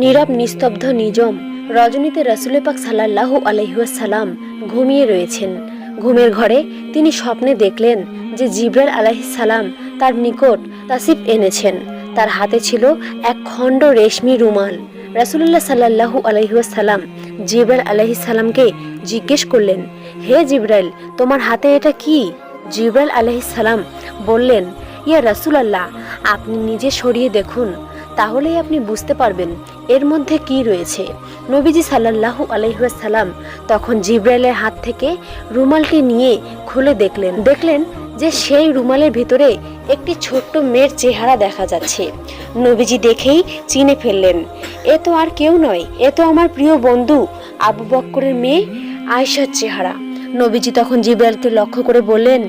নীরব, নিস্তব্ধ নিজম রজনীতে রসুলে পাক সাল্লাহু আলহিহাসাল্লাম ঘুমিয়ে রয়েছেন। ঘুমের ঘরে তিনি স্বপ্নে দেখলেন যে জিব্রাইল আলাইসাল্লাম তার নিকট তাসিফ এনেছেন। তার হাতে ছিল এক খণ্ড রেশমি রুমাল। রাসুলুল্লাহ সাল্লাহু আলহিহাসাল্লাম জিব্রাইল আলহিসাল্লামকে জিজ্ঞেস করলেন, হে জিব্রাইল, তোমার হাতে এটা কি? জিব্রাইল আলহিসাল্লাম বললেন, ইয়া রাসুলাল্লাহ, আপনি নিজে সরিয়ে দেখুন। তাহলেই আপনি বুঝতে পারবেন এর মধ্যে কি রয়েছে। নবীজি সাল্লাল্লাহু আলহিহাসাল্লাম তখন জিব্রাইলের হাত থেকে রুমালটি নিয়ে খুলে দেখলেন। দেখলেন যে সেই রুমালের ভিতরে একটি ছোট্ট মেয়ের চেহারা দেখা যাচ্ছে। নবীজি দেখেই চিনে ফেললেন, এ তো আর কেউ নয়, এ তো আমার প্রিয় বন্ধু আবু বক্করের মেয়ে আয়সার চেহারা। নবীজি তখন জিব্রাইলকে লক্ষ্য করে বললেন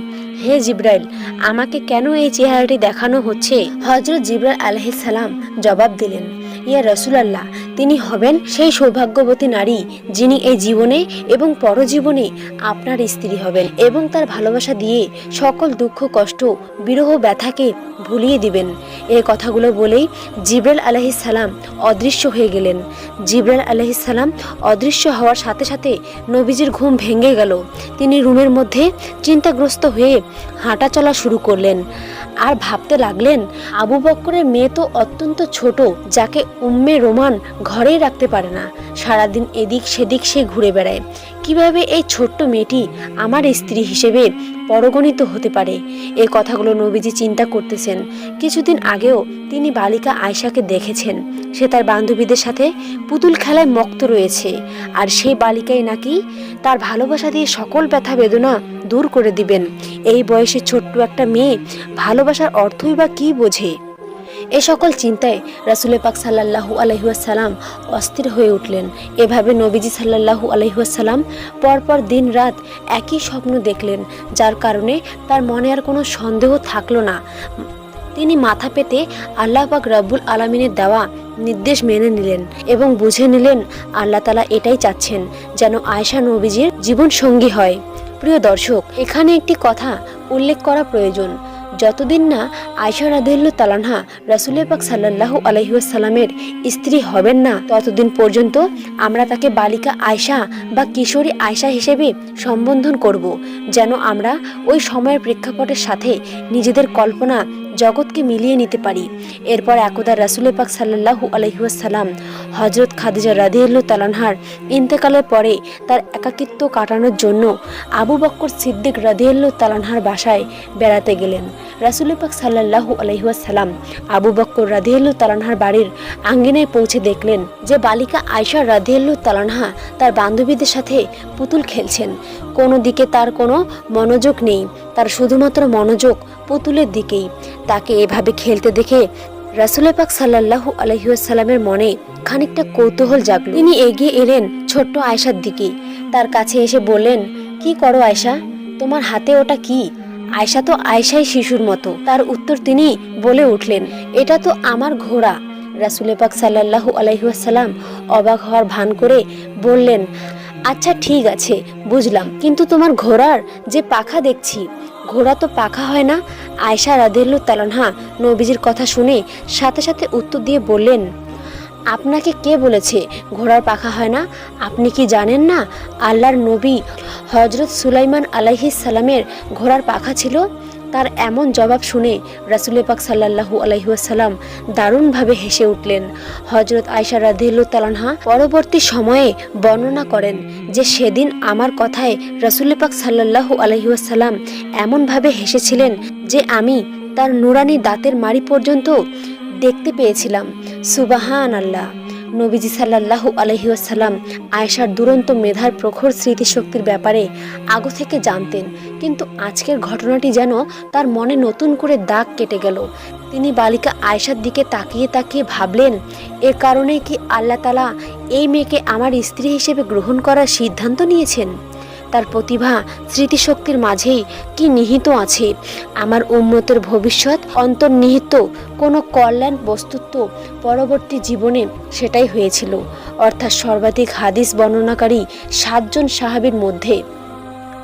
হে জিব্রাইল আমাকে কেন এই চেহারাটি দেখানো হচ্ছে? হজরত জিব্রাইল আলহিসাল্লাম জবাব দিলেন ইয়া রসুলাল্লাহ, তিনি হবেন সেই সৌভাগ্যবতী নারী যিনি এই জীবনে এবং পরজীবনে আপনার স্ত্রী হবেন এবং তার ভালোবাসা দিয়ে সকল দুঃখ, কষ্ট, বিরহ, ব্যথাকে ভুলিয়ে দিবেন। এই কথাগুলো বলেই জিব্রাইল আলহিসাল্লাম অদৃশ্য হয়ে গেলেন। জিব্রাইল আলহিসাল্লাম অদৃশ্য হওয়ার সাথে সাথে নবীজির ঘুম ভেঙে গেল। তিনি রুমের মধ্যে চিন্তাগ্রস্ত হয়ে হাঁটা চলা শুরু করলেন। আর ভাবতে লাগলেন, আবু বক্করের মেয়ে তো অত্যন্ত ছোট, যাকে উম্মে রোমান ঘরেই রাখতে পারে না। সারাদিন এদিক সেদিক সে ঘুরে বেড়ায়। কীভাবে এই ছোট্ট মেয়েটি আমার স্ত্রী হিসেবে পরগণিত হতে পারে? এই কথাগুলো নবীজি চিন্তা করতেছেন। কিছুদিন আগেও তিনি বালিকা আয়শাকে দেখেছেন। সে তার বান্ধবীদের সাথে পুতুল খেলায় মক্ত রয়েছে। আর সেই বালিকাই নাকি তার ভালোবাসা দিয়ে সকল ব্যথা বেদনা দূর করে দিবেন। এই বয়সে ছোট্ট একটা মেয়ে ভালোবাসার অর্থই বা কী বোঝে? এ সকল চিন্তায় রাসুলে পাক সাল্লাহু আলহিহাসাল্লাম অস্থির হয়ে উঠলেন। এভাবে নবীজি সাল্লাহু আলহিহাসাল্লাম পরপর দিন রাত একই স্বপ্ন দেখলেন, যার কারণে তার মনে আর কোনো সন্দেহ থাকল না। তিনি মাথা পেতে আল্লাহ পাক রব্বুল আলমিনের দেওয়া নির্দেশ মেনে নিলেন এবং বুঝে নিলেন, আল্লাহ তালা এটাই চাচ্ছেন যেন আয়সা নবীজির জীবন সঙ্গী হয়। প্রিয় দর্শক, এখানে একটি কথা উল্লেখ করা প্রয়োজন। যতদিন না আয়সা রাদিল্লু তালানহা রাসুলের পাক সাল্লাহু আলহিউসালামের স্ত্রী হবেন না, ততদিন পর্যন্ত আমরা তাকে বালিকা আয়সা বা কিশোরী আয়সা হিসেবে সম্বোধন করব, যেন আমরা ওই সময়ের প্রেক্ষাপটের সাথে নিজেদের কল্পনা জগৎকে মিলিয়ে নিতে পারি। এরপর একদা রাসুলে পাক সাল্লাহু আলহিউসালাম হজরত খাদিজা রাদিউল্লু তালানহার ইন্তেকালের পরে তার একাকিত্ব কাটানোর জন্য আবু বক্কর সিদ্দিক রাদিউল্লু তালানহার বাসায় বেড়াতে গেলেন। রাসুলে পাক সাল্লাহু আলহিউসালাম আবু বক্কর রাদিউল্লু তালানহার বাড়ির আঙ্গিনায় পৌঁছে দেখলেন যে বালিকা আয়সা রাদিউল্লু তালানহা তার বান্ধবীদের সাথে পুতুল খেলছেন। কোনো দিকে তার কোনো মনোযোগ নেই, তার শুধুমাত্র মনোযোগ পুতুলের দিকেই। তাকে এভাবে খেলতে দেখে রাসুলে পাক সাল্লাহু আলহিউসালামের মনে খানিকটা কৌতূহল জাগল। তিনি এগিয়ে এলেন ছোট্ট আয়সার দিকে। তার কাছে এসে বললেন, কি করো আয়সা তোমার হাতে ওটা কি? আয়সা তো আয়সাই শিশুর মতো। তার উত্তর তিনি বলে উঠলেন, এটা তো আমার ঘোড়া। রাসুলে পাক সাল্লাহু আলহিউসালাম অবাক হওয়ার ভান করে বললেন আচ্ছা ঠিক আছে, বুঝলাম। কিন্তু তোমার ঘোড়ার যে পাখা দেখছি, ঘোড়া তো পাখা হয় না? আয়সা রাদেল্লু তালানহা নবীজির কথা শুনে সাথে সাথে উত্তর দিয়ে বললেন আপনাকে কে বলেছে? ঘোড়ার পাখা হয় না? আপনি কি জানেন না আল্লাহর নবী হজরত সুলাইমান আলাইহিস সালামের ঘোড়ার পাখা ছিল? তার এমন জবাব শুনে রাসুল পাক সাল্লাহু আলহিউসাল্লাম দারুণভাবে হেসে উঠলেন। হজরত আয়সা রাদিল্লু তালানহা পরবর্তী সময়ে বর্ণনা করেন যে সেদিন আমার কথায় রাসুল পাক সাল্লাহু আলহিউসাল্লাম এমনভাবে হেসেছিলেন যে আমি তার নুরানি দাঁতের মারি পর্যন্ত দেখতে পেয়েছিলাম। সুবাহান আল্লাহ নবীজি সাল্লাহু আলহিউসাল্লাম আয়েশার দুরন্ত মেধার প্রখর স্মৃতিশক্তির ব্যাপারে আগে থেকে জানতেন। কিন্তু আজকের ঘটনাটি যেন তার মনে নতুন করে দাগ কেটে গেল। তিনি বালিকা আয়েশার দিকে তাকিয়ে তাকিয়ে ভাবলেন এর কারণে কি আল্লাহ তালা এই মেয়েকে আমার স্ত্রী হিসেবে গ্রহণ করার সিদ্ধান্ত নিয়েছেন? তার প্রতিভা স্মৃতিশক্তির মাঝেই কি নিহিত আছে? আমার উন্মতের ভবিষ্যৎ অন্তর্নিহিত, কোনো কল্যাণ, বস্তুত্ব পরবর্তী জীবনে সেটাই হয়েছিল। অর্থাৎ সর্বাধিক হাদিস বর্ণনাকারী সাতজন সাহাবীর মধ্যে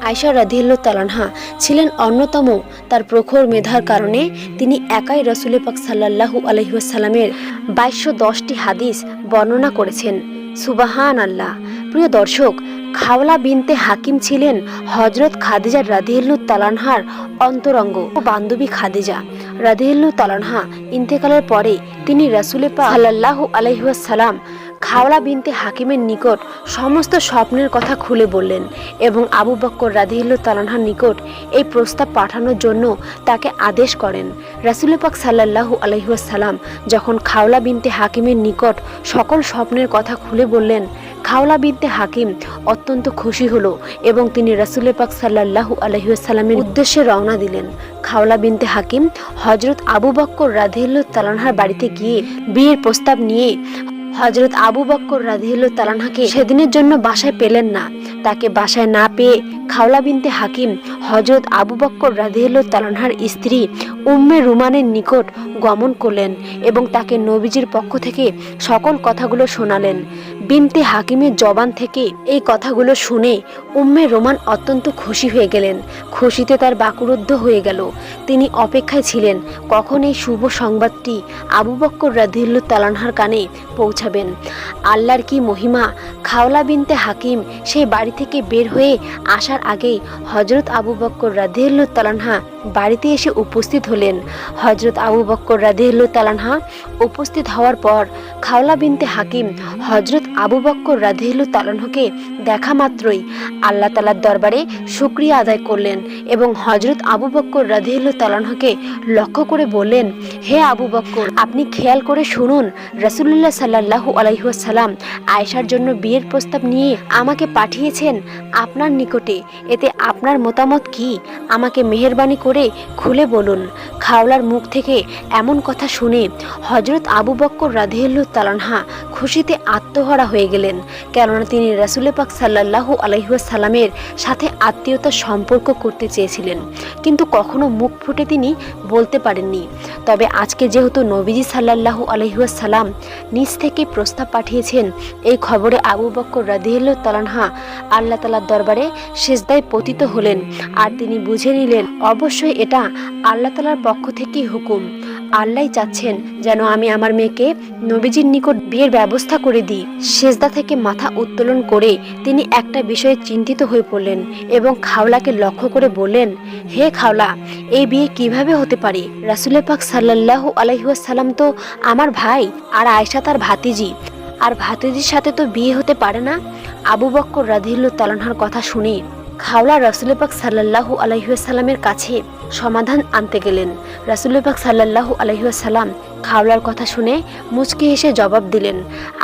আয়সা রাধিল্ল তালানহা ছিলেন অন্যতম। তার প্রখর মেধার কারণে তিনি একাই রসুল পাক সাল্লাল্লাহু আলহিউসাল্লামের বাইশশো দশটি হাদিস বর্ণনা করেছেন। সুবাহান আল্লাহ প্রিয় দর্শক খাওলা বিনতে হাকিম ছিলেন হজরত খাদিজা রাধিল্লু তালানহার অন্তরঙ্গ। ও বান্ধবী খাদিজা রাধিল্লু তালানহা ইন্তেকালের পরে তিনি রাসুলে পা সাল্লাহু আলহিহাসাল্লাম খাওলা বিনতে হাকিমের নিকট সমস্ত স্বপ্নের কথা খুলে বললেন এবং আবু বক্কর রাধিল্লু তালানহার নিকট এই প্রস্তাব পাঠানোর জন্য তাকে আদেশ করেন। রাসুল পাক সাল্লাহু আলহিহাসাল্লাম যখন খাওলা বিনতে হাকিমের নিকট সকল স্বপ্নের কথা খুলে বললেন খাওলা বিনতে হাকিম অত্যন্ত খুশি হলো এবং তিনি রাসুল পাক সাল্লাহু আলহিউসাল্লামের উদ্দেশ্যে রওনা দিলেন। খাওলা বিনতে হাকিম হজরত আবু বক্কর রাধিল্লু তালানহার বাড়িতে গিয়ে বিয়ের প্রস্তাব নিয়ে হজরত আবু বক্কর রাধিল্লু তালানহাকে সেদিনের জন্য বাসায় পেলেন না। তাকে বাসায় না পেয়ে খাওলা বিনতে হাকিম হজরত আবু বক্কর রাধিল্লু তালানহার স্ত্রী উম্মে রুমানের নিকট গমন করলেন এবং তাকে নবীজির পক্ষ থেকে সকল কথাগুলো শোনালেন। বিনতে হাকিমের জবান থেকে এই কথাগুলো শুনে উম্মে রোমান অত্যন্ত খুশি হয়ে গেলেন। খুশিতে তার বাকুরুদ্ধ হয়ে গেল। তিনি অপেক্ষায় ছিলেন, কখন এই শুভ সংবাদটি আবু বক্কর রাধিল্লু তালানহার কানে পৌঁছাবেন। আল্লাহর কি মহিমা? খাওলা বিনতে হাকিম, সেই বাড়ি থেকে বের হয়ে আসার আগেই হজরত আবু বক্কর রাধিল্লু তালানহা বাড়িতে এসে উপস্থিত হলেন। হজরত আবু বক্কর রাধিল্লু তালানহা উপস্থিত হওয়ার পর খাওলা বিনতে হাকিম হজরত আবু বক্কর রাধিল্লু তালানহকে দেখা মাত্রই আল্লাহ তালার দরবারে শুক্রিয়া আদায় করলেন এবং হজরত আবু বক্কর রাধিল্লু তালানহকে লক্ষ্য করে বললেন, হে আবু বক্কর, আপনি খেয়াল করে শুনুন। রসুল্লাহ সাল্লাহু আলাইসাল্লাম আয়েশার জন্য বিয়ের প্রস্তাব নিয়ে আমাকে পাঠিয়েছেন আপনার নিকটে। এতে আপনার মতামত কি? আমাকে মেহরবানি করে খুলে বলুন। খাওলার মুখ থেকে এমন কথা শুনে হজরত আবু বক্কর রাধিউল্লু তালানহা খুশিতে আত্মহারা হয়ে গেলেন। কেননা তিনি রাসুল পাক সাল্লাহু আলহিহাসাল্লামের সাথে আত্মীয়তার সম্পর্ক করতে চেয়েছিলেন। কিন্তু কখনো মুখ ফুটে তিনি বলতে পারেননি। তবে আজকে যেহেতু নবীজি সাল্লাহু আলহিহাসাল্লাম নিজ থেকে প্রস্তাব পাঠিয়েছেন। এই খবরে আবু বক্কর রাধিউল্লু তালানহা আল্লাহ তালার দরবারে সেজদায় পতিত হলেন। আর তিনি বুঝে নিলেন, অবশ্যই এটা আল্লাহ তালার পক্ষ থেকেই হুকুম। আল্লাহ চাচ্ছেন যেন আমি আমার মেয়েকে নবীজির নিকট বিয়ের ব্যবস্থা করে দিই। সেজদা থেকে মাথা উত্তোলন করে তিনি একটা বিষয়ে চিন্তিত হয়ে পড়লেন এবং খাওলাকে লক্ষ্য করে বললেন, হে খাওলা, এই বিয়ে কীভাবে হতে পারে? রাসুলের পাক সাল্লাহ আলহিহাসাল্লাম তো আমার ভাই আর আয়সা তার ভাতিজি। আর ভাতিজির সাথে তো বিয়ে হতে পারে না? আবু বক্কর রাধিল্লু তালানহার কথা শুনে খাওলা রাসুল পাক সাল্লাহু আলহিহাসাল্লামের কাছে সমাধান আনতে গেলেন। রাসুল পাক সাল্লাহু আলহিহাসাল্লাম খাওলার কথা শুনে মুচকি হেসে জবাব দিলেন,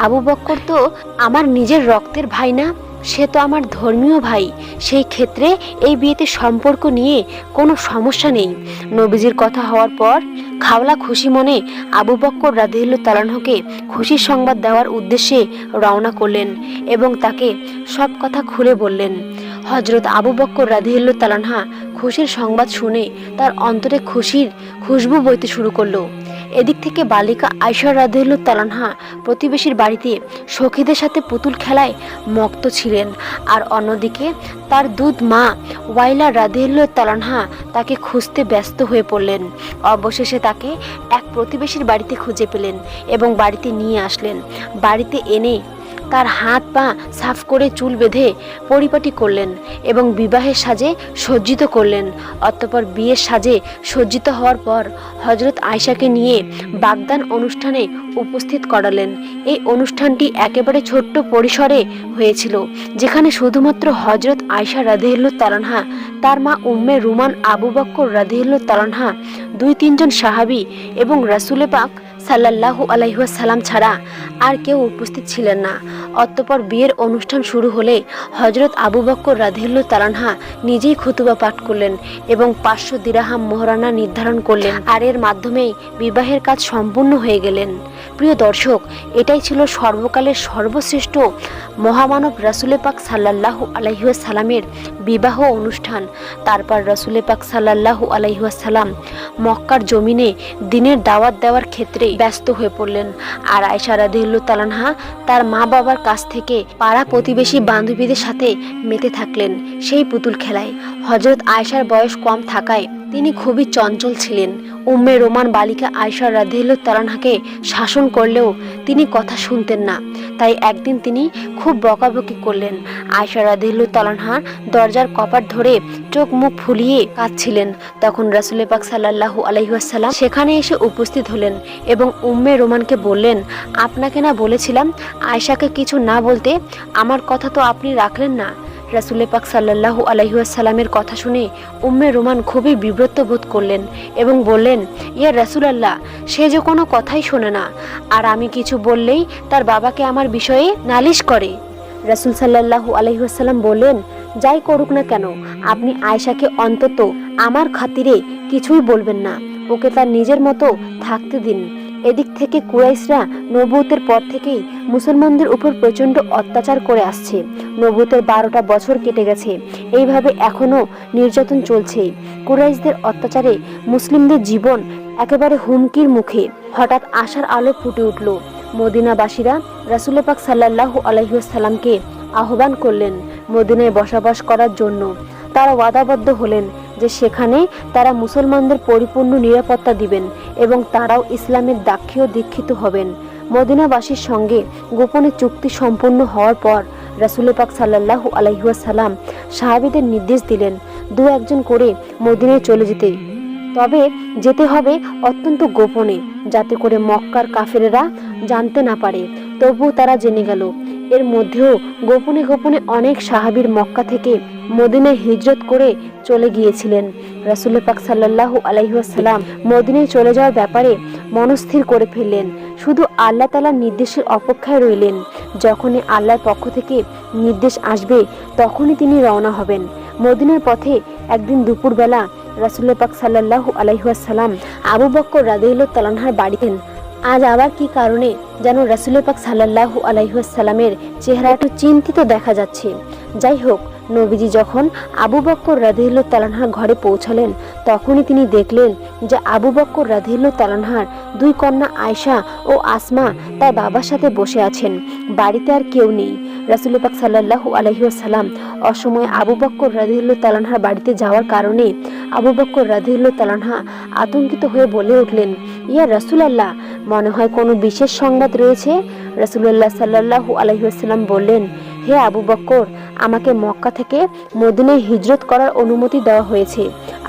আবু বক্কর তো আমার নিজের রক্তের ভাই না, সে তো আমার ধর্মীয় ভাই। সেই ক্ষেত্রে এই বিয়েতে সম্পর্ক নিয়ে কোনো সমস্যা নেই। নবীজির কথা হওয়ার পর খাওলা খুশি মনে আবু বক্কর রাদিল্লু তালানহকে খুশির সংবাদ দেওয়ার উদ্দেশ্যে রওনা করলেন এবং তাকে সব কথা খুলে বললেন হজরত আবু বক্কর রাদিল্লু তালানহা খুশির সংবাদ শুনে তার অন্তরে খুশির খুশবু বইতে শুরু করল। এদিক থেকে বালিকা আয়সা রাদিল্লু তালানহা প্রতিবেশীর বাড়িতে সখীদের সাথে পুতুল খেলায় মক্ত ছিলেন আর অন্যদিকে তার দুধ মা ওয়াইলা রাদিল্লু তালানহা তাকে খুঁজতে ব্যস্ত হয়ে পড়লেন। অবশেষে তাকে এক প্রতিবেশীর বাড়িতে খুঁজে পেলেন এবং বাড়িতে নিয়ে আসলেন। বাড়িতে এনে তার হাত পা সাফ করে চুল বেঁধে পরিপাটি করলেন এবং বিবাহের সাজে সজ্জিত করলেন। অতঃপর বিয়ের সাজে সজ্জিত হওয়ার পর হজরত আয়সাকে নিয়ে বাগদান অনুষ্ঠানে উপস্থিত করালেন। এই অনুষ্ঠানটি একেবারে ছোট্ট পরিসরে হয়েছিল, যেখানে শুধুমাত্র হজরত আয়সা রাধিল্লু তালানহা তার মা উম্মে রুমান আবু বক্কর রাধিল্লু তালানহা দুই তিনজন সাহাবি এবং রাসুলে পাক সাল্লাল্লাহু আলাইহাসাল্লাম ছাড়া আর কেউ উপস্থিত ছিলেন না। অতঃপর বিয়ের অনুষ্ঠান শুরু হলে হজরত আবু বক্কর রাধিল্লু তালানহা নিজেই খুতুবা পাঠ করলেন এবং পাঁচশো দিরাহাম মোহরানা নির্ধারণ করলেন আর এর মাধ্যমেই বিবাহের কাজ সম্পূর্ণ হয়ে গেলেন। প্রিয় দর্শক, এটাই ছিল সর্বকালের সর্বশ্রেষ্ঠ মহামানব রাসুলে পাক সাল্লাল্লাহু আলাইহাসাল্লামের বিবাহ অনুষ্ঠান। তারপর রসুলে পাক সাল্লাল্লাহু আলাইহাসাল্লাম মক্কার জমিনে দিনের দাওয়াত দেওয়ার ক্ষেত্রে ব্যস্ত হয়ে পড়লেন। আর আয়সা রাধিউল্লু তালানহা তার মা বাবার কাছ থেকে পাড়া প্রতিবেশী বান্ধবীদের সাথে মেতে থাকলেন সেই পুতুল খেলায়। হজরত আয়সার বয়স কম থাকায় তিনি খুবই চঞ্চল ছিলেন। উম্মে রোমান বালিকা আয়সা রাদিহুল্লু তালানহাকে শাসন করলেও তিনি কথা শুনতেন না। তাই একদিন তিনি খুব বকাবকি করলেন। আয়সা রাদিহুল্লু তালানহা দরজার কপাট ধরে চোখ মুখ ফুলিয়ে কাঁদছিলেন। তখন রাসুল পাক সাল্লাহু আলহিহাসাল্লাম সেখানে এসে উপস্থিত হলেন এবং উম্মে রোমানকে বললেন, আপনাকে না বলেছিলাম আয়সাকে কিছু না বলতে আমার কথা তো আপনি রাখলেন না। রাসুল পাক সাল্লাহু আলহিহাসাল্লামের কথা শুনে উম্মে রোমান খুবই বিব্রত বোধ করলেন এবং বললেন, ইয়া রাসুল আল্লাহ সে যে কোনো কথাই শোনে না। আর আমি কিছু বললেই তার বাবাকে আমার বিষয়ে নালিশ করে। রাসুল সাল্লাহু আলহিহাসাল্লাম বললেন, যাই করুক না কেন, আপনি আয়সাকে অন্তত আমার খাতিরে কিছুই বলবেন না। ওকে তার নিজের মতো থাকতে দিন। এদিক থেকে কুরাইশরা নবুতের পর থেকেই মুসলমানদের উপর প্রচণ্ড অত্যাচার করে আসছে। নবুতের বারোটা বছর কেটে গেছে। এইভাবে এখনও নির্যাতন চলছে। কুরাইশদের অত্যাচারে মুসলিমদের জীবন একেবারে হুমকির মুখে। হঠাৎ আশার আলো ফুটে উঠল। মদিনাবাসীরা রাসুল পাক সাল্লাহু আলহিউসাল্লামকে আহ্বান করলেন মদিনায় বসবাস করার জন্য। তারা ওয়াদাবদ্ধ হলেন যে সেখানে তারা মুসলমানদের পরিপূর্ণ নিরাপত্তা দিবেন এবং তারাও ইসলামের দাক্ষেয় দীক্ষিত হবেন। মদিনাবাসীর সঙ্গে গোপনে চুক্তি সম্পন্ন হওয়ার পর রাসুল পাক সাল্লাহু আলহিউসাল্লাম সাহাবিদের নির্দেশ দিলেন, দু একজন করে মদিনায় চলে যেতে। তবে যেতে হবে অত্যন্ত গোপনে, যাতে করে মক্কার কাফেরেরা জানতে না পারে। তবুও তারা জেনে গেল এর মধ্যেও গোপনে গোপনে অনেক সাহাবীর মক্কা থেকে মদিনায় হিজরত করে চলে গিয়েছিলেন। রাসুল পাক সাল্লাহু আলাইসাল্লাম মদিনায় চলে যাওয়ার ব্যাপারে মনস্থির করে ফেললেন। শুধু আল্লাহ তালার নির্দেশের অপেক্ষায় রইলেন। যখনই আল্লাহর পক্ষ থেকে নির্দেশ আসবে, তখনই তিনি রওনা হবেন। মদিনার পথে একদিন দুপুরবেলা রাসুল পাক সাল্লাহু আলাইহাসাল্লাম আবু বক্কর রাদিউল তালানহার বাড়িতেন। আজ আবার কি কারণে যেন রাসুল পাক সাল্লাহু চেহারা একটু চিন্তিত দেখা যাচ্ছে? যাই হোক নবীজি যখন আবু বক্কর রাধিল্ল তালানহার ঘরে পৌঁছালেন, তখনই তিনি দেখলেন যে আবু বক্কর রাধিল্ল তালানহার দুই কন্যা আয়শা ও আসমা তার বাবার সাথে বসে আছেন। বাড়িতে আর কেউ নেই। রাসুল পাক সাল্লাহু আলহিউসাল্লাম অসময়ে আবু বক্কর রাধিল্ল তালানহার বাড়িতে যাওয়ার কারণে আবু বক্কর রাধিল্ল তালানহা আতঙ্কিত হয়ে বলে উঠলেন, ইয়া রাসুল আল্লাহ মনে হয় কোনো বিশেষ সংবাদ রয়েছে? রাসুল্লাহ সাল্লাহু আলহিউসাল্লাম বললেন, হে আবু বক্কর আমাকে মক্কা থেকে মদিনায় হিজরত করার অনুমতি দেওয়া হয়েছে।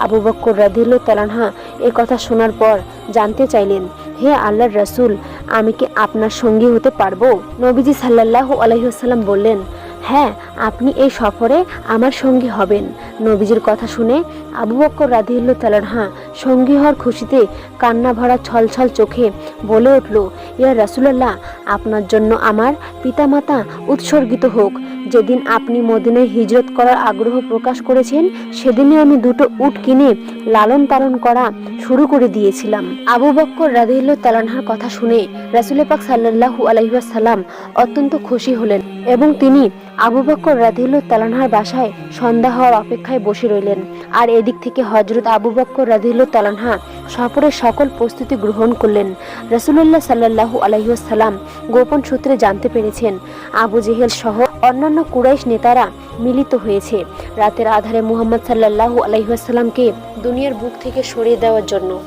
আবু বক্কর রাদিল তালানহা এ কথা শোনার পর জানতে চাইলেন, হে আল্লাহর রাসূল, আমি কি আপনার সঙ্গী হতে পারব? নবীজি সাল্লাল্লাহু আলাইসাল্লাম বললেন হ্যাঁ আপনি এই সফরে আমার সঙ্গী হবেন। নবীজির কথা শুনে আবু বক্কর রাদিউল্ল তালানহা সঙ্গী হওয়ার খুশিতে কান্না ভরা ছলছল চোখে বলে উঠল, ইয়া রাসুলাল্লাহ, আপনার জন্য আমার পিতামাতা উৎসর্গিত হোক। যেদিন আপনি মদিনায় হিজরত করার আগ্রহ প্রকাশ করেছেন সেদিনে আমি দুটো উট কিনে লালন পালন করা শুরু করে দিয়েছিলাম। আবু বক্কর রাদিউল্ল তালানহার কথা শুনে রাসুল পাক সাল্লাহু আলহিহাসাল্লাম অত্যন্ত খুশি হলেন এবং তিনি আবু বক্কর রাদিউল্ল তালানহার বাসায় সন্ধ্যা হওয়ার অপেক্ষায় বসে রইলেন। আর এদিক থেকে হজরত আবু বক্কর রাদিউল্ল তালানহা সফরের সকল প্রস্তুতি গ্রহণ করলেন। রসুল্লাহ সাল্লাহু আলহিহাসাল্লাম গোপন সূত্রে জানতে পেরেছেন, আবু জেহেল সহ অন্যান্য কুরাইশ নেতারা মিলিত হয়েছে। রাতের আধারে মুহাম্মদ সাল্লাহু আলহিহাসাল্লামকে দুনিয়ার বুক থেকে সরিয়ে দেওয়ার জন্য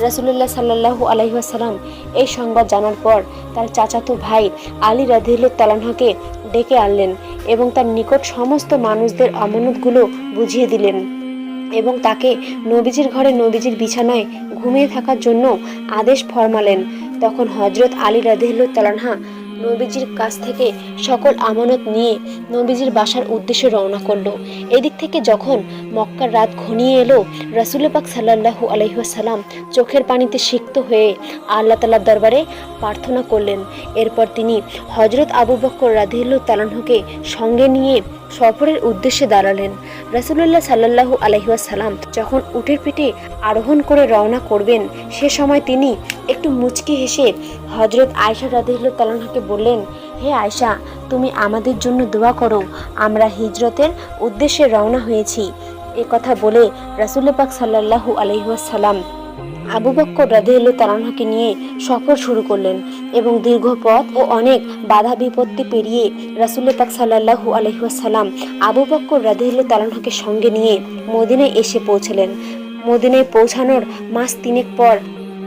রাসুলুল্লাহ সাল্লাহু আলহিহাসাল্লাম এই সংবাদ জানার পর তার চাচাতো ভাই আলী রাধিল তালানহাকে ডেকে আনলেন এবং তার নিকট সমস্ত মানুষদের আমানতগুলো বুঝিয়ে দিলেন এবং তাকে নবীজির ঘরে নবীজির বিছানায় ঘুমিয়ে থাকার জন্য আদেশ ফরমালেন। তখন হজরত আলী রাধিল তালানহা নবীজির কাছ থেকে সকল আমানত নিয়ে নবীজির বাসার উদ্দেশ্যে রওনা করল। এদিক থেকে যখন মক্কার রাত ঘনিয়ে এলো, রাসুল পাক সাল্লাহু আলহিহাসাল্লাম চোখের পানিতে সিক্ত হয়ে আল্লাহ তালার দরবারে প্রার্থনা করলেন। এরপর তিনি হজরত আবু বক্কর রাধিল্লু তালানহকে সঙ্গে নিয়ে সফরের উদ্দেশ্যে দাঁড়ালেন। রাসুলুল্লাহ সাল্লাহু আলহিহাসাল্লাম যখন উটের পিঠে আরোহণ করে রওনা করবেন, সে সময় তিনি একটু মুচকি হেসে হজরত আয়সা রাদিল্লু তালানহাকে বললেন, হে আয়সা তুমি আমাদের জন্য দোয়া করো। আমরা হিজরতের উদ্দেশ্যে রওনা হয়েছি। এ কথা বলে রাসুল পাক সাল্লাহু আলহিহাসাল্লাম আবু বক্কর রাদিয়াল্লাহু তাআলাকে নিয়ে সফর শুরু করলেন এবং দীর্ঘ পথ ও অনেক বাধা বিপত্তি পেরিয়ে রাসূল পাক সাল্লাল্লাহু আলাইহি ওয়াসাল্লাম আবু বক্কর রাদিয়াল্লাহু তাআলাকে সঙ্গে নিয়ে মদিনায় এসে পৌঁছলেন। মদিনায় পৌঁছানোর মাস তিনেক পর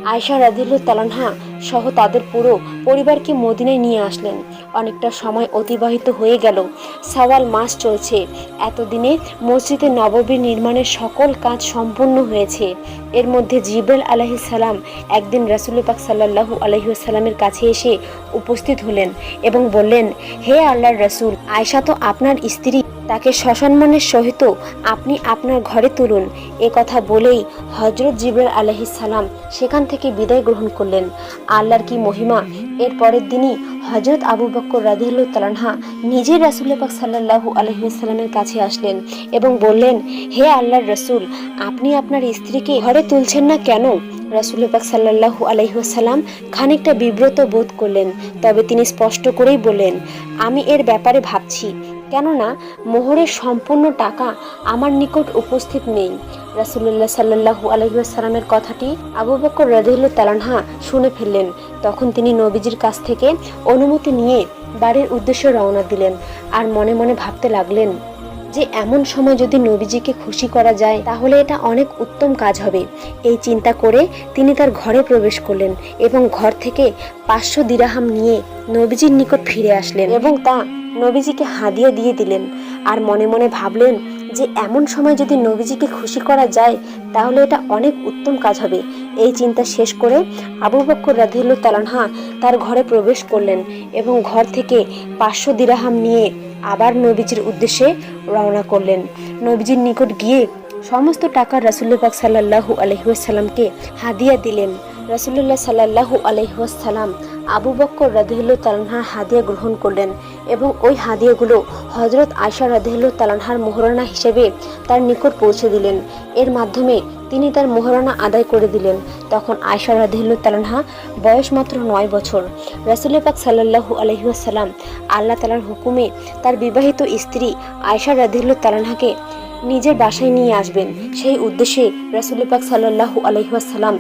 আয়সা রাদিল্লু তালানহা সহ তাদের পুরো পরিবারকে মদিনায় নিয়ে আসলেন। অনেকটা সময় অতিবাহিত হয়ে গেল। সাওয়াল মাস চলছে। এতদিনে মসজিদে নববী নির্মাণের সকল কাজ সম্পূর্ণ হয়েছে। এর মধ্যে জিব্রাইল আলাইহিস সালাম একদিন রাসুল সাল্লাল্লাহু আলহিউসাল্লামের কাছে এসে উপস্থিত হলেন এবং বললেন, হে আল্লাহর রসুল আয়সা তো আপনার স্ত্রী। তাকে সসম্মানের সহিত আপনি আপনার ঘরে তুলুন। এ কথা বলেই হজরত জিবরাল আলহিস সালাম সেখান থেকে বিদায় গ্রহণ করলেন। আল্লাহর কি মহিমা? এর পরের দিনই হজরত আবু বক্কর রাদিহুল্লাহ তালানহা নিজেই রাসুল পাক সাল্লাহু আলহিসাল্লামের কাছে আসলেন এবং বললেন, হে আল্লাহর রসুল, আপনি আপনার স্ত্রীকে ঘরে তুলছেন না কেন? রাসুল পাক সাল্লাহু আলহিহাসাল্লাম খানিকটা বিব্রত বোধ করলেন। তবে তিনি স্পষ্ট করেই বললেন, আমি এর ব্যাপারে ভাবছি। কেননা মোহরের সম্পূর্ণ টাকা আমার নিকট উপস্থিত নেই। রাসুল্লাহ সাল্লাহু আলহিসাল্লামের কথাটি আবু বকর রাদিহুল্লাহ তালানহা শুনে ফেললেন। তখন তিনি নবীজির কাছ থেকে অনুমতি নিয়ে বাড়ির উদ্দেশ্যে রওনা দিলেন আর মনে মনে ভাবতে লাগলেন যে এমন সময় যদি নবীজিকে খুশি করা যায়, তাহলে এটা অনেক উত্তম কাজ হবে। এই চিন্তা করে তিনি তার ঘরে প্রবেশ করলেন এবং ঘর থেকে পাঁচশো দিরাহাম নিয়ে নবীজির নিকট ফিরে আসলেন। এবং তা নবীজিকে হাদিয়া দিয়ে দিলেন আর মনে মনে ভাবলেন যে এমন সময় যদি নবীজিকে খুশি করা যায়, তাহলে এটা অনেক উত্তম কাজ হবে। এই চিন্তা শেষ করে আবু বক্কর রাধিল্লু তালানহা তার ঘরে প্রবেশ করলেন এবং ঘর থেকে পাঁচশো দিরাহাম নিয়ে আবার নবীজির উদ্দেশ্যে রওনা করলেন। নবীজির নিকট গিয়ে সমস্ত টাকা রাসুল্লাহ পাক সাল্লাহু আলহিউসাল্লামকে হাদিয়া দিলেন। রাসুল্লাহ সাল্লাহু আলহিউসাল্লাম আবু বক্কর রাদিহুল্লাহ তালানহার হাদিয়া গ্রহণ করলেন এবং ওই হাদিয়াগুলো হজরত আয়সা রাদিহুল্লাহ তালানহার মোহরানা হিসেবে তার নিকট পৌঁছে দিলেন। এর মাধ্যমে তিনি তার মোহরানা আদায় করে দিলেন। তখন আয়সা রাদিহুল্লাহ তালানহা বয়স মাত্র নয় বছর। রাসুল পাক সাল্লাহু আলহিউসাল্লাম আল্লাহ তালার হুকুমে তার বিবাহিত স্ত্রী আয়সা রাদিহুল্লাহ তালানহাকে নিজের বাসায় নিয়ে আসবেন। সেই উদ্দেশ্যে রাসুল পাক সাল্লাহু আলহিহাসাল্লাম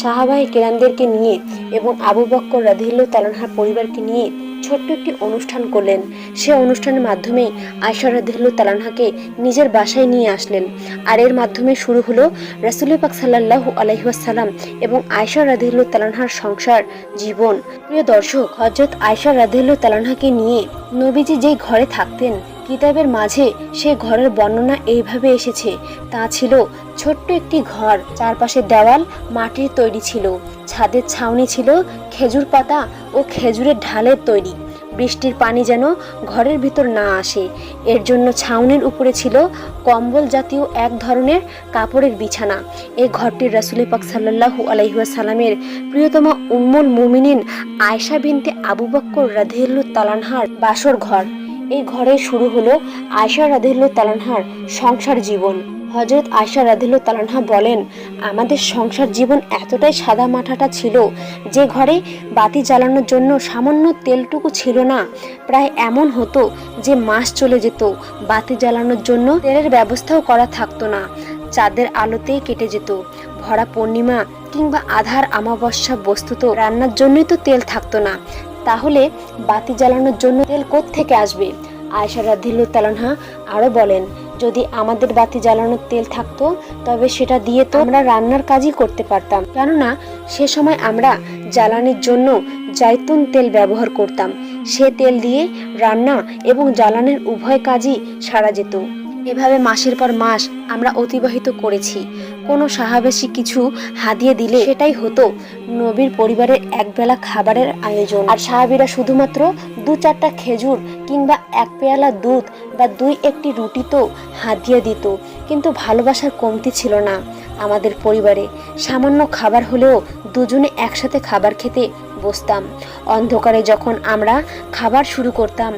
সাহাবাই কেরানদেরকে নিয়ে এবং আবু বক্কর রাধিল্লু তালানহার পরিবারকে নিয়ে ছোট্ট একটি অনুষ্ঠান করলেন। সে অনুষ্ঠানের মাধ্যমেই আয়সা রাধিল্লু তালানহাকে নিজের বাসায় নিয়ে আসলেন। আর এর মাধ্যমে শুরু হলো রাসুল পাক সাল্লাহু আলহিহাসাল্লাম এবং আয়সা রাধিল্লু তালানহার সংসার, জীবন। প্রিয় দর্শক হজরত আয়সা রাধিল্লু তালানহাকে নিয়ে নবীজি যেই ঘরে থাকতেন কিতাবের মাঝে সে ঘরের বর্ণনা এইভাবে এসেছে। তা ছিল ছোট্ট একটি ঘর, চারপাশে দেওয়াল, মাটির তৈরি ছিল। ছাদের ছাউনি ছিল, খেজুর পাতা ও খেজুরের ঢালের তৈরি। বৃষ্টির পানি যেন ঘরের ভিতর না আসে। এর জন্য ছাউনির উপরে ছিল কম্বল জাতীয় এক ধরনের কাপড়ের বিছানা। এই ঘরটি রাসুলি পাক সাল্লাহু আলহিহাসাল্লামের প্রিয়তমা উম্মুল মুমিনিন আয়সা বিনতে আবু বক্কর রাধিল্লু তালানহার বাসর ঘর। এই ঘরে শুরু হলো আয়সা রাধিল্লু তালানহার সংসার জীবন। হজরত আয়সা রাধিল্লু তালানহা বলেন, আমাদের সংসার জীবন এতটাই সাদা মাঠাটা ছিল যে ঘরে বাতি জ্বালানোর জন্য সামান্য তেলটুকু ছিল না। প্রায় এমন হতো যে মাস চলে যেত, বাতি জ্বালানোর জন্য তেলের ব্যবস্থাও করা থাকতো না। চাঁদের আলোতেই কেটে যেত, ভরা পূর্ণিমা কিংবা আধার আমাবস্যা বস্তুত, রান্নার জন্যই তো তেল থাকতো না। তাহলে বাতি জ্বালানোর জন্য তেল থেকে আসবে? আয়সা রাধিল্লু তালানহা আরও বলেন, যদি আমাদের বাতি জ্বালানোর তেল থাকতো, তবে সেটা দিয়ে তো আমরা রান্নার কাজই করতে পারতাম। কেননা, সে সময় আমরা জ্বালানির জন্য জাইতুন তেল ব্যবহার করতাম। সে তেল দিয়ে রান্না এবং জ্বালানির উভয় কাজই সারা যেত। এভাবে মাসের পর মাস আমরা অতিবাহিত করেছি। কোনো সাহাবেশি কিছু হাদিয়ে দিলে সেটাই হতো নবীর পরিবারের একবেলা খাবারের আয়োজন। আর সাহাবিরা শুধুমাত্র দু চারটা খেজুর কিংবা এক পেয়ালা দুধ বা দুই একটি রুটি তো হাদিয়ে দিত। কিন্তু ভালোবাসার কমতি ছিল না আমাদের পরিবারে। সামান্য খাবার হলেও দুজনে একসাথে খাবার খেতে বসতাম। অন্ধকারে যখন আমরা খাবার শুরু করতাম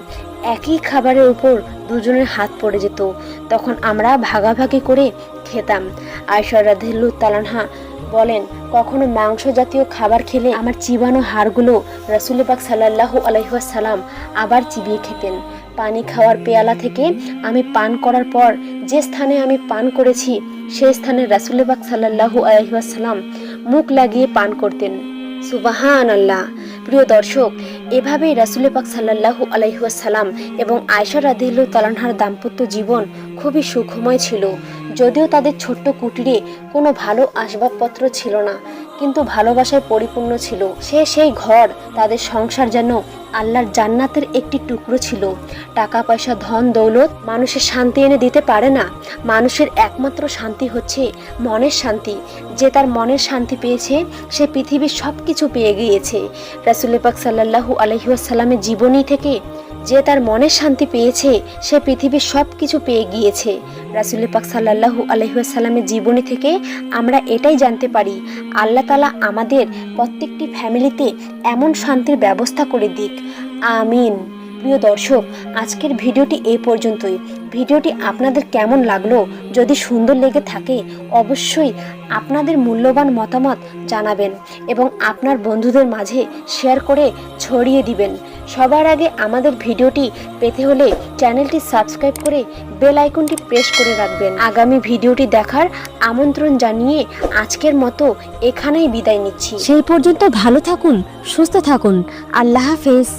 একই খাবারের উপর দুজনের হাত পড়ে যেত। তখন আমরা ভাগাভাগি করে খেতাম। আয়সা রাধিল্লু তালানহা বলেন, কখনো মাংস জাতীয় খাবার খেলে আমার চিবানো হাড়গুলো রসুল পাক সাল্লাহ আলহিহাসাল্লাম আবার চিবিয়ে খেতেন। পানি খাওয়ার পেয়ালা থেকে আমি পান করার পর যে স্থানে আমি পান করেছি, সেই স্থানে রাসুল পাক সাল্লাহু আলহিহাসাল্লাম মুখ লাগিয়ে পান করতেন। সুবাহান আল্লাহ প্রিয় দর্শক, এভাবেই রাসুলে পাক সাল্লাহু আলাইহাসাল্লাম এবং আয়সা রাদিল্লু তালানহার দাম্পত্য জীবন খুবই সুখময় ছিল। যদিও তাদের ছোট্ট কুটিরে কোনো ভালো আসবাবপত্র ছিল না, কিন্তু ভালোবাসায় পরিপূর্ণ ছিল। সে সেই ঘর, তাদের সংসার যেন আল্লাহর জান্নাতের একটি টুকরো ছিল। টাকা, পয়সা, ধন, দৌলত মানুষের শান্তি এনে দিতে পারে না। মানুষের একমাত্র শান্তি হচ্ছে মনের শান্তি। যে তার মনের শান্তি পেয়েছে, সে পৃথিবীর সব কিছু পেয়ে গিয়েছে। রাসুল পাক সাল্লাহু আলহিউসাল্লামের জীবনী থেকে যে তার মনের শান্তি পেয়েছে, সে পৃথিবীর সব কিছু পেয়ে গিয়েছে। রাসুল পাক সাল্লাহু আলহিউসাল্লামের জীবনী থেকে আমরা এটাই জানতে পারি, আল্লাহ তালা আমাদের প্রত্যেকটি ফ্যামিলিতে এমন শান্তির ব্যবস্থা করে দিক। আমিন। প্রিয় দর্শক, আজকের ভিডিওটি এই পর্যন্তই। ভিডিওটি আপনাদের কেমন লাগল, যদি সুন্দর লেগে থাকে, অবশ্যই আপনাদের মূল্যবান মতামত জানাবেন এবং আপনার বন্ধুদের মাঝে শেয়ার করে ছড়িয়ে দিবেন। সবার আগে আমাদের ভিডিওটি পেতে হলে চ্যানেলটি সাবস্ক্রাইব করে বেল আইকনটি প্রেস করে রাখবেন। আগামী ভিডিওটি দেখার আমন্ত্রণ জানিয়ে আজকের মতো এখানেই বিদায় নিচ্ছি। সেই পর্যন্ত ভালো থাকুন, সুস্থ থাকুন। আল্লাহ হাফেজ।